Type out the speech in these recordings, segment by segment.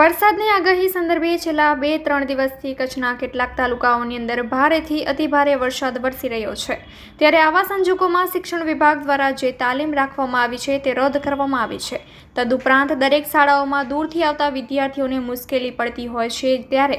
વરસાદની આગાહી સંદર્ભે છેલ્લા બે ત્રણ દિવસથી કચ્છના કેટલાક તાલુકાઓની અંદર ભારેથી અતિભારે વરસાદ વરસી રહ્યો છે. ત્યારે આવા સંજોગોમાં શિક્ષણ વિભાગ દ્વારા જે તાલીમ રાખવામાં આવી છે તે રદ કરવામાં આવી છે. તદુપરાંત દરેક શાળાઓમાં દૂરથી આવતા વિદ્યાર્થીઓને મુશ્કેલી પડતી હોય છે ત્યારે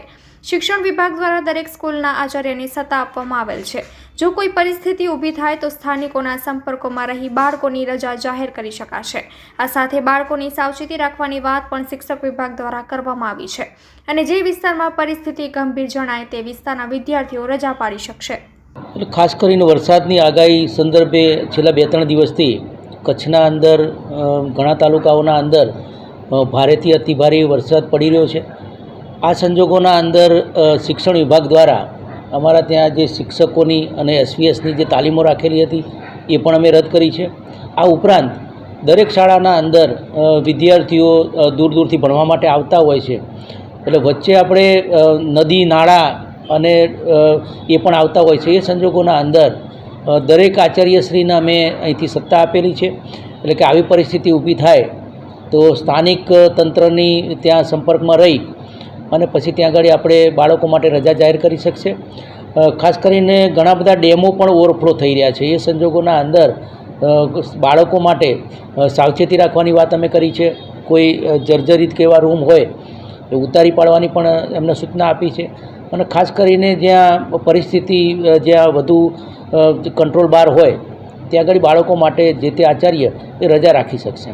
શિક્ષણ વિભાગ દ્વારા દરેક સ્કૂલના આચાર્યને સત્તા આપવામાં આવેલ છે. જો કોઈ પરિસ્થિતિ ઊભી થાય તો સ્થાનિકોના સંપર્કોમાં રહી બાળકોની રજા જાહેર કરી શકાશે. આ સાથે બાળકોની સાવચેતી રાખવાની વાત પણ શિક્ષક વિભાગ દ્વારા કરવામાં આવી છે અને જે વિસ્તારમાં પરિસ્થિતિ ગંભીર જણાય તે વિસ્તારના વિદ્યાર્થીઓ રજા પાડી શકશે. ખાસ કરીને વરસાદની આગાહી સંદર્ભે છેલ્લા બે ત્રણ દિવસથી કચ્છના અંદર ઘણા તાલુકાઓના અંદર ભારેથી અતિભારે વરસાદ પડી રહ્યો છે. આ સંજોગોના અંદર શિક્ષણ વિભાગ દ્વારા અમારા ત્યાં જે શિક્ષકોની અને એસવીએસની જે તાલીમો રાખેલી હતી, એ પણ અમે રદ કરી છે. આ ઉપરાંત, દરેક શાળાના અંદર વિદ્યાર્થીઓ દૂર દૂરથી ભણવા માટે આવતા હોય છે. એટલે વચ્ચે આપણે નદી, નાળા અને એ પણ આવતા હોય છે. એ સંજોગોના અંદર દરેક આચાર્યશ્રીને અમે અહીંથી સત્તા આપેલી છે. એટલે કે આવી પરિસ્થિતિ ઊભી થાય, તો સ્થાનિક તંત્રની ત્યાં સંપર્કમાં રહી અને પછી ત્યાં આગળ આપણે બાળકો માટે રજા જાહેર કરી શકશે. ખાસ કરીને ઘણા બધા ડેમો પણ ઓવરફ્લો થઈ રહ્યા છે. એ સંજોગોના અંદર બાળકો માટે સાવચેતી રાખવાની વાત અમે કરી છે. કોઈ જર્જરિત કે એવા રૂમ હોય, એ ઉતારી પાડવાની પણ એમને સૂચના આપી છે. અને ખાસ કરીને જ્યાં પરિસ્થિતિ જ્યાં વધુ કંટ્રોલ બહાર હોય, ત્યાં આગળ બાળકો માટે જે તે આચાર્ય, એ રજા રાખી શકશે.